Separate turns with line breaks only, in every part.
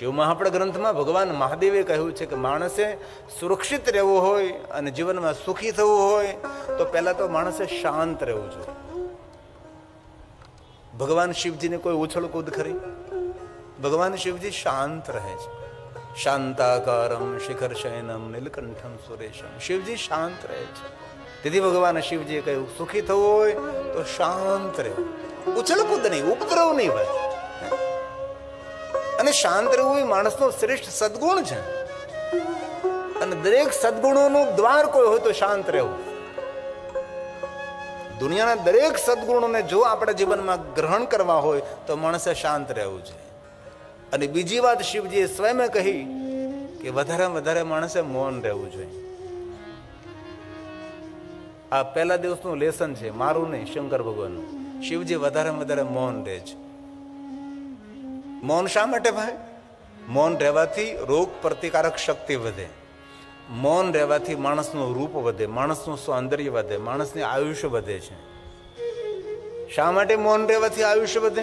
શિવ મહાપડ ગ્રંથમાં ભગવાન મહાદેવે કહ્યું છે કે માણસે સુરક્ષિત રહેવું હોય અને જીવનમાં સુખી થવું હોય, તો પહેલા તો માણસે શાંત રહેવું જોઈએ. ભગવાન શિવજીને કોઈ ઉછળકૂદ ખરી? ભગવાન શિવજી શાંત રહે છે. શાંતાકારમ શિખર શયનમ નીલકંઠમ સુરેશમ. શિવજી શાંત રહે છે. તેથી ભગવાન શિવજીએ કહ્યું, સુખી થવું હોય તો શાંત રહેવું ઉછળકૂદ નહીં, ઉપદ્રવ નહીં ભાઈ અને શાંત રહેવું એ માણસનો શ્રેષ્ઠ સદગુણ છે. અને દરેક સદગુણોનું દ્વાર કોઈ હોય તો શાંત રહેવું દુનિયાના દરેક સદગુણોને જો આપણા જીવનમાં ગ્રહણ કરવા હોય તો માણસે શાંત રહેવું છે અને બીજી વાત શિવજીએ સ્વયં કહી કે વધારે વધારે માણસે મૌન રહેવું જોઈએ. આ પહેલા દિવસનું લેસન છે, મારું નહીં, શંકર ભગવાનનું. શિવજી વધારે વધારે મૌન રહે છે. મૌન શા માટે ભાઈ? મૌન રહેવાથી રોગ પ્રતિકારક શક્તિ વધે. મૌન રહેવાથી માણસનું રૂપ વધે, માણસનું સૌંદર્ય વધે, માણસની આયુષ્ય વધે છે. શા માટે મૌન રહેવાથી આયુષ્ય વધે?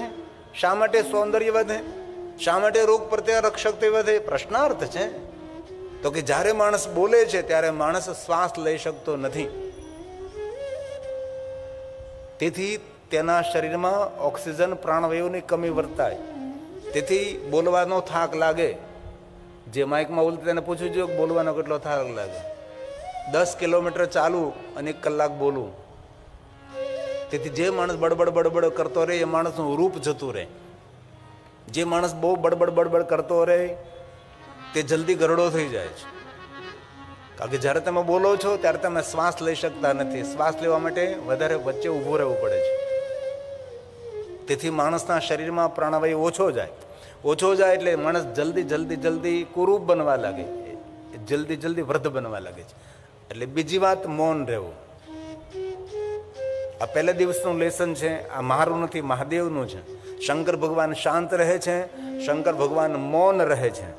શા માટે સૌંદર્ય વધે? શા માટે રોગ પ્રતિકારક શક્તિ વધે? પ્રશ્નાર્થ છે. તો કે જ્યારે માણસ બોલે છે, ત્યારે માણસ શ્વાસ લઈ શકતો નથી. તેથી તેના શરીરમાં ઓક્સિજન પ્રાણવાયુની કમી વર્તાય. તેથી બોલવાનો થાક લાગે. જે માઇકમાં બોલते તેને પૂછવું જોઈએ બોલવાનો કેટલો થાક લાગે? દસ કિલોમીટર ચાલુ અને એક કલાક બોલવું તેથી જે માણસ બડબડ બડબડ કરતો રહે, એ માણસનું રૂપ જતું રહે. જે માણસ બહુ બડબડ બડબડ કરતો રહે, તે જલ્દી ગરડો થઈ જાય છે. કારણ કે જ્યારે તમે બોલો છો, ત્યારે તમે શ્વાસ લઈ શકતા નથી. શ્વાસ લેવા માટે વધારે વચ્ચે ઊભું રહેવું પડે છે. તેથી માણસના શરીરમાં પ્રાણવાયુ ઓછો જાય. ઓછો જાય એટલે માણસ જલ્દી જલ્દી જલ્દી કુરૂપ બનવા લાગે. જલ્દી જલ્દી વૃદ્ધ બનવા લાગે છે. એટલે બીજી વાત મૌન રહેવું. આ પહેલા દિવસનું લેસન છે, આ મારું નથી, મહાદેવનું છે. શંકર ભગવાન શાંત રહે છે, શંકર ભગવાન મૌન રહે છે.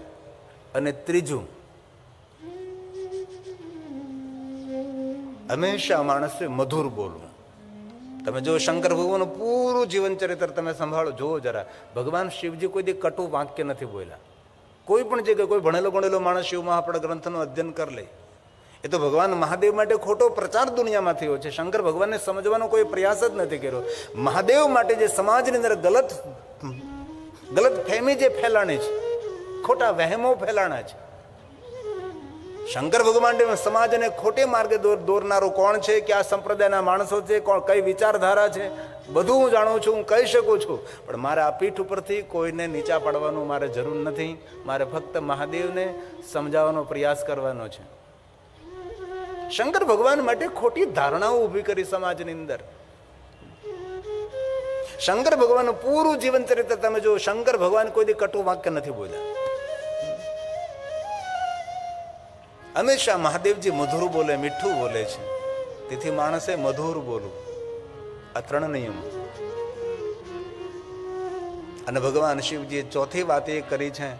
અને ત્રીજું, હંમેશા માણસે મધુર બોલવું. તમે જો શંકર ભગવાનનું પૂરું જીવન ચરિત્ર તમે સંભાળો, જુઓ જરા. ભગવાન શિવજી કોઈ કટુ વાક્ય નથી બોલ્યા. કોઈ પણ જગ્યાએ કોઈ ભણેલો ગણેલો માણસ શિવ મહાપડ ગ્રંથનું અધ્યયન કરી લે. એ તો ભગવાન મહાદેવ માટે ખોટો પ્રચાર દુનિયામાં થયો છે. શંકર ભગવાનને સમજવાનો કોઈ પ્રયાસ જ નથી કર્યો. મહાદેવ માટે જે સમાજની અંદર ગલત ગલત ફેમી જે ફેલાણી છે, ખોટા વહેમો ફેલાણા છે શંકર ભગવાન સમાજને ખોટે માર્ગે દોર દોરનારો કોણ છે? કે આ સંપ્રદાયના માણસો છે? કોણ કઈ વિચારધારા છે? બધું હું જાણું છું, હું કહી શકું છું. પણ મારે આ પીઠ ઉપરથી કોઈને નીચા પાડવાનું મારે જરૂર નથી. મારે ફક્ત મહાદેવને સમજાવવાનો પ્રયાસ કરવાનો છે. શંકર ભગવાન માટે ખોટી ધારણાઓ ઊભી કરી સમાજની અંદર. શંકર ભગવાનનું પૂરું જીવન ચરિત્ર તમે જો શંકર ભગવાન કોઈ કટુ વાક્ય નથી બોલ્યા. હંમેશા મહાદેવજી મધુર બોલે, મીઠું બોલે છે. તેથી માણસે મધુર બોલવું આ ત્રણ નિયમો. અને ભગવાન શિવજીએ ચોથી વાત એ કરી છે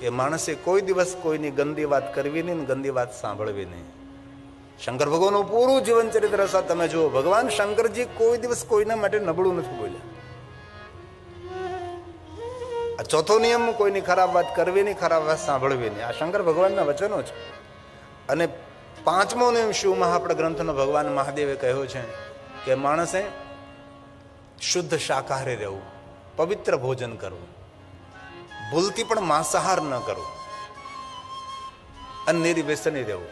કે માણસે કોઈ દિવસ કોઈની ગંદી વાત કરવી નહીં ગંદી વાત સાંભળવી નહીં. શંકર ભગવાનનું પૂરું જીવન ચરિત્ર સાથે તમે જુઓ, ભગવાન શંકરજી કોઈ દિવસ કોઈના માટે નબળું નથી બોલ્યા. આ ચોથો નિયમ, કોઈની ખરાબ વાત કરવી નહીં, ખરાબ વાત સાંભળવી નહીં. આ શંકર ભગવાનના વચનો છે. અને પાંચમો નિયમ શિવ મહાપડ ગ્રંથનો ભગવાન મહાદેવે કહ્યો છે કે માણસે શુદ્ધ શાકાહારી રહેવું, પવિત્ર ભોજન કરવું, ભૂલથી પણ માંસાહાર ન કરવું અને નિર્વ્યસની રહેવું.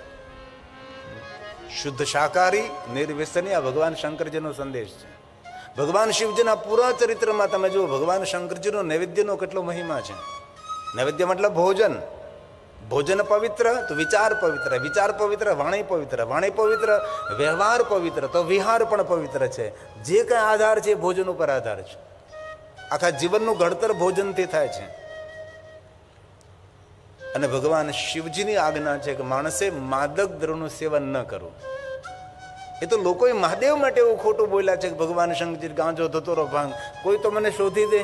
શુદ્ધ શાકાહારી નિર્વ્યસની આ ભગવાન શંકરજીનો સંદેશ છે. ભગવાન શિવજીના પૂરા ચરિત્રમાં તમે જુઓ, ભગવાન શંકરજીનો નૈવેદ્યનો કેટલો મહિમા છે. નૈવેદ્ય મતલબ ભોજન. ભોજન પવિત્ર, તો વિચાર પવિત્ર વિચાર પવિત્ર, વાણી પવિત્ર વાણી પવિત્ર, વ્યવહાર પવિત્ર, તો વિહાર પણ પવિત્ર છે. જે કંઈ આધાર છે ભોજન ઉપર આધાર છે. આખા જીવનનું ઘડતર ભોજનથી થાય છે. અને ભગવાન શિવજીની આજ્ઞા છે કે માણસે માદક દ્રવનું સેવન ન કરવું. એ તો લોકોએ મહાદેવ માટે એવું ખોટું બોલ્યા છે કે ભગવાન શંકરજી ગાંજો ધતોરો ભાંગ. કોઈ તો મને શોધી દે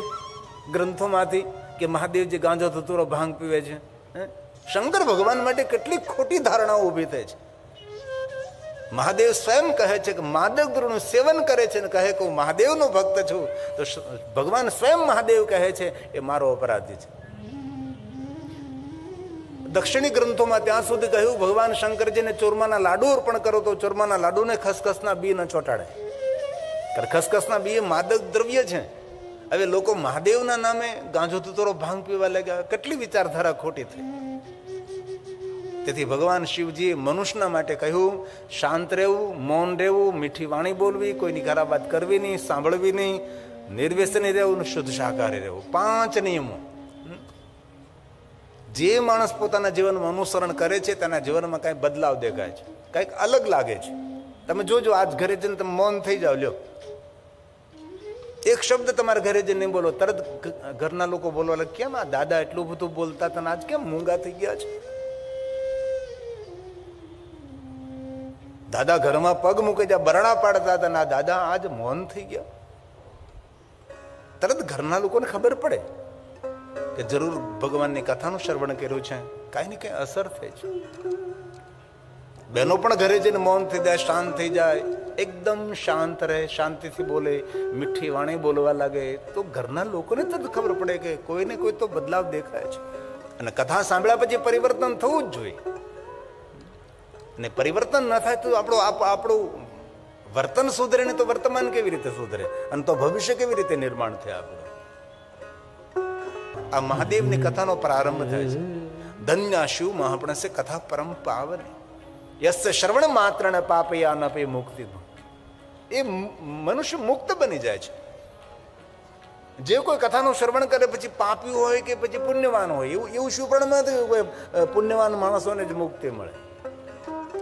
ગ્રંથોમાંથી કે મહાદેવજી ગાંજો ધતોરો ભાંગ પીવે છે. હે? શંકર ભગવાન માટે કેટલી ખોટી ધારણાઓ ઊભી થઈ છે. મહાદેવ સ્વયં કહે છે કે માદક દ્રોનું સેવન કરે છે અને કહે કે હું મહાદેવનો ભક્ત છું, તો ભગવાન સ્વયં મહાદેવ કહે છે, એ મારો અપરાધી છે. દક્ષિણી ગ્રંથોમાં ત્યાં સુધી કહ્યું, ભગવાન શંકરજીને ચોરમાના લાડુ અર્પણ કરો તો ચોરમાના લાડુને ખસખસના બી ન ચોંટાડે. ખસખસના બી એ માદક દ્રવ્ય છે. હવે લોકો મહાદેવના નામે ગાંજો તુતરો ભાંગ પીવા લાગ્યા. કેટલી વિચારધારા ખોટી થઈ. તેથી ભગવાન શિવજીએ મનુષ્યના માટે કહ્યું, શાંત રહેવું, મૌન રહેવું, મીઠી વાણી બોલવી, કોઈની ખરાબ વાત કરવી નહીં, સાંભળવી નહીં, નિર્વ્યસની રહેવું શુદ્ધ શાકાહારી રહેવું. પાંચ નિયમો. જે માણસ પોતાના જીવનમાં અનુસરણ કરે છે, તેના જીવનમાં કાંઈ બદલાવ દેખાય છે. કંઈક અલગ લાગે છે. તમે જોજો, આજ ઘરે જઈને તમે મૌન થઈ જાઓ, લ્યો. એક શબ્દ તમારા ઘરે જઈને નહીં બોલો. તરત ઘરના લોકો બોલવા લાગે કેમ આ દાદા એટલું બધું બોલતા હતા આજ કેમ મૂંગા થઈ ગયા છે? દાદા ઘરમાં પગ મૂકી જ્યાં બરણા પાડતા હતા ના દાદા આજ મૌન થઈ ગયા. તરત ઘરના લોકોને ખબર પડે કે જરૂર ભગવાનની કથાનું શ્રવણ કર્યું છે. કાંઈ ને કાંઈ અસર થાય છે. બહેનો પણ ઘરે જઈને મૌન થઈ જાય, શાંત થઈ જાય. એકદમ શાંત રહે, શાંતિથી બોલે, મીઠી વાણી બોલવા લાગે. તો ઘરના લોકોને તરત ખબર પડે કે કોઈને કોઈ તો બદલાવ દેખાય છે. અને કથા સાંભળ્યા પછી પરિવર્તન થવું જ જોઈએ. અને પરિવર્તન ન થાય તો આપણું આપણું વર્તન સુધરે ને તો વર્તમાન કેવી રીતે સુધરે? અને તો ભવિષ્ય કેવી રીતે નિર્માણ થાય આપણું? આ મહાદેવની કથાનો પ્રારંભ થાય છે. ધન્ય શિવ મહાપણસે કથા પરમ પાવન. યસ્ય શ્રવણ માત્ર ને પાપયા ન પે મુક્તિ એ મનુષ્ય મુક્ત બની જાય છે. જે કોઈ કથાનું શ્રવણ કરે, પછી પાપી હોય કે પછી પુણ્યવાન હોય, એવું એવું શું પણ નથી કોઈ પુણ્યવાન માણસોને જ મુક્તિ મળે.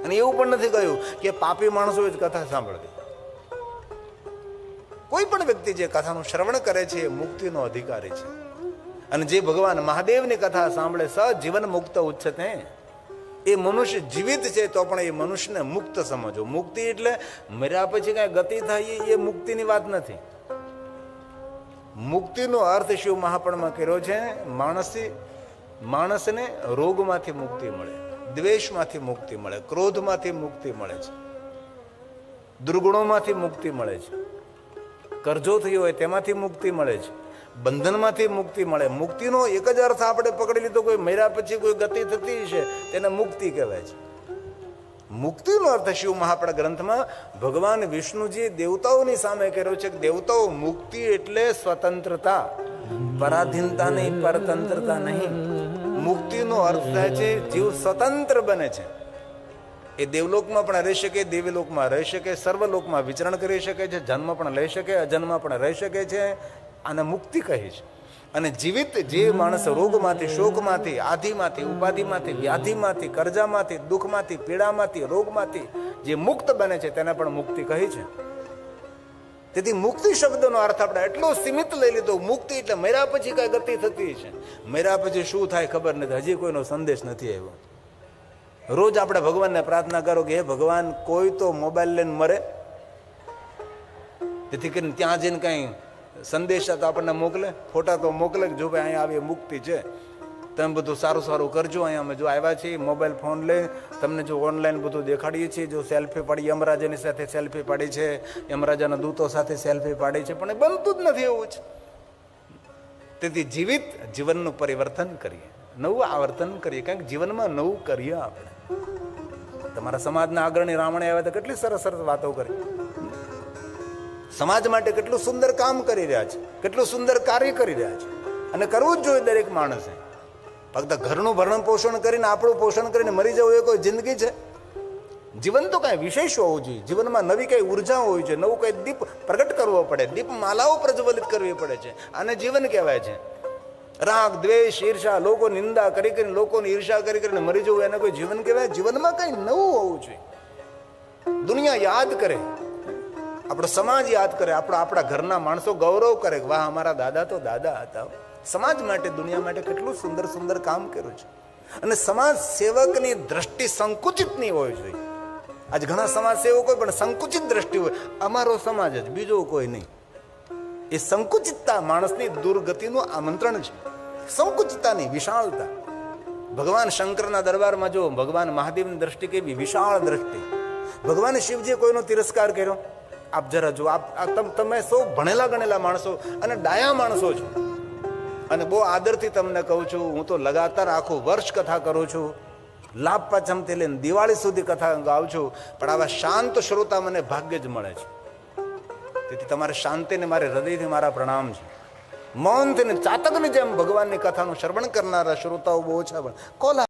અને એવું પણ નથી કહ્યું કે પાપી માણસો જ કથા સાંભળવી. કોઈ પણ વ્યક્તિ જે કથાનું શ્રવણ કરે છે, એ મુક્તિનો અધિકારી છે. અને જે ભગવાન મહાદેવની કથા સાંભળે, સજીવન મુક્ત ઉચ્ચતે એ મનુષ્ય જીવિત છે તો પણ એ મનુષ્યને મુક્ત સમજો. મુક્તિ એટલે મર્યા પછી કાંઈ ગતિ થાય એ મુક્તિની વાત નથી. મુક્તિનો અર્થ શિવ મહાપણમાં કર્યો છે, માણસી, માણસને રોગમાંથી મુક્તિ મળે, દ્વેષમાંથી મુક્તિ મળે, ક્રોધમાંથી મુક્તિ મળે છે, દુર્ગુણોમાંથી મુક્તિ મળે છે, કરજો થયો હોય તેમાંથી મુક્તિ મળે છે. બંધનમાંથી મુક્તિ મળે. મુક્તિનો એક જ અર્થ આપણે પકડી લીધો, કોઈ મર્યા પછી કોઈ ગતિ થતી છે, તેને મુક્તિ કહેવાય છે. મુક્તિનો અર્થ શિવ મહાપડા ગ્રંથમાં ભગવાન વિષ્ણુજી દેવતાઓની સામે કર્યો છે કે દેવતાઓ મુક્તિ એટલે સ્વતંત્રતા. પરાધીનતા નહીં, પરતંત્રતા નહીં. મુક્તિનો અર્થ થાય છે જીવ સ્વતંત્ર બને છે. એ દેવલોકમાં પણ રહી શકે, દેવીલોકમાં રહી શકે, સર્વલોકમાં વિચરણ કરી શકે છે, જન્મ પણ લઈ શકે, અજન્મ પણ રહી શકે છે. આને મુક્તિ કહે છે. અને જીવિત જે માણસ રોગમાંથી, શોકમાંથી, આધિમાંથી, ઉપાધિમાંથી, વ્યાધિમાંથી, કરજામાંથી, દુઃખમાંથી, પીડામાંથી, રોગમાંથી જે મુક્ત બને છે, તેને પણ મુક્તિ કહે છે. તેથી મુક્તિ શબ્દનો અર્થ આપણે એટલો સીમિત લઈ લીધો. મુક્તિ એટલે મર્યા પછી કઈ ગતિ થતી છે. મર્યા પછી શું થાય ખબર નથી. હજી કોઈનો સંદેશ નથી આવ્યો. રોજ આપણે ભગવાનને પ્રાર્થના કરો કે, હે ભગવાન, કોઈ તો મોબાઈલ લઈને મરે. તેથી કરીને ત્યાં જઈને કઈ સંદેશા તો આપણને મોકલે, ફોટા તો મોકલે જો ભાઈ અહીંયા આવી મુક્તિ છે. તમે બધું સારું સારું કરજો, અહીંયા અમે જો આવ્યા છીએ, મોબાઈલ ફોન લઈ, તમને જો ઓનલાઈન બધું દેખાડીએ છીએ, જો સેલ્ફી પાડી, યમરાજાની સાથે સેલ્ફી પાડી છે, યમરાજાના દૂતો સાથે સેલ્ફી પાડી છે, પણ એ બનતું જ નથી એવું જ. તેથી જીવિત જીવનનું પરિવર્તન કરીએ, નવું આવર્તન કરીએ કારણ કે જીવનમાં નવું કરીએ આપણે. તમારા સમાજના અગ્રણી રામણે આવ્યા તો કેટલી સરસ સરસ વાતો કરી. સમાજ માટે કેટલું સુંદર કામ કરી રહ્યા છે, કેટલું સુંદર કાર્ય કરી રહ્યા છે. અને કરવું જ જોઈએ દરેક માણસે. ફક્ત ઘરનું ભરણ પોષણ કરીને, આપણું પોષણ કરીને મરી જવું એ કોઈ જિંદગી છે? જીવન તો કાંઈ વિશેષ હોવું જોઈએ. જીવનમાં નવી કંઈ ઊર્જા હોવી જોઈએ, નવું કંઈ દીપ પ્રગટ કરવો પડે. દીપ માલાઓ પ્રજ્વલિત કરવી પડે છે. આને જીવન કહેવાય છે. રાગ, દ્વેષ, ઈર્ષા, લોકો નિંદા કરી કરીને, લોકોની ઈર્ષા કરી કરીને મરી જવું, એને કોઈ જીવન કહેવાય? જીવનમાં કંઈ નવું હોવું જોઈએ. દુનિયા યાદ કરે. આપણો સમાજ યાદ કરે, આપણો આપણા ઘરના માણસો ગૌરવ કરે વાહ, અમારા દાદા તો દાદા હતા. સમાજ માટે, દુનિયા માટે કેટલું સુંદર સુંદર કામ કર્યું છે. અને સમાજ સેવકની દ્રષ્ટિ સંકુચિત નહીં હોવી જોઈએ આજે ઘણા સમાજ સેવકો પણ સંકુચિત દ્રષ્ટિ હોય. અમારો સમાજ જ, બીજો કોઈ નહીં. એ સંકુચિતતા માણસની દુર્ગતિનું આમંત્રણ છે. સંકુચિતતાની વિશાળતા. ભગવાન શંકરના દરબારમાં જો ભગવાન મહાદેવની દ્રષ્ટિ કેવી વિશાળ દ્રષ્ટિ. ભગવાન શિવજીએ કોઈનો તિરસ્કાર કર્યો? આપ જરા જો આપ તમે સૌ ભણેલા ગણેલા માણસો અને ડાયા માણસો છો. અને બહુ આદરથી તમને કહું છું, હું તો લગાતાર આખું વર્ષ કથા કરું છું. લાભ પાછમથી લઈને દિવાળી સુધી કથા ગાઉં છું, પણ આવા શાંત શ્રોતા મને ભાગ્ય જ મળે છે. તેથી તમારે શાંતિને મારે હૃદયથી મારા પ્રણામ છે. મૌનથી ચાતકની જેમ ભગવાનની કથાનું શ્રવણ કરનારા શ્રોતાઓ બહુ ઓછા પણ કોલા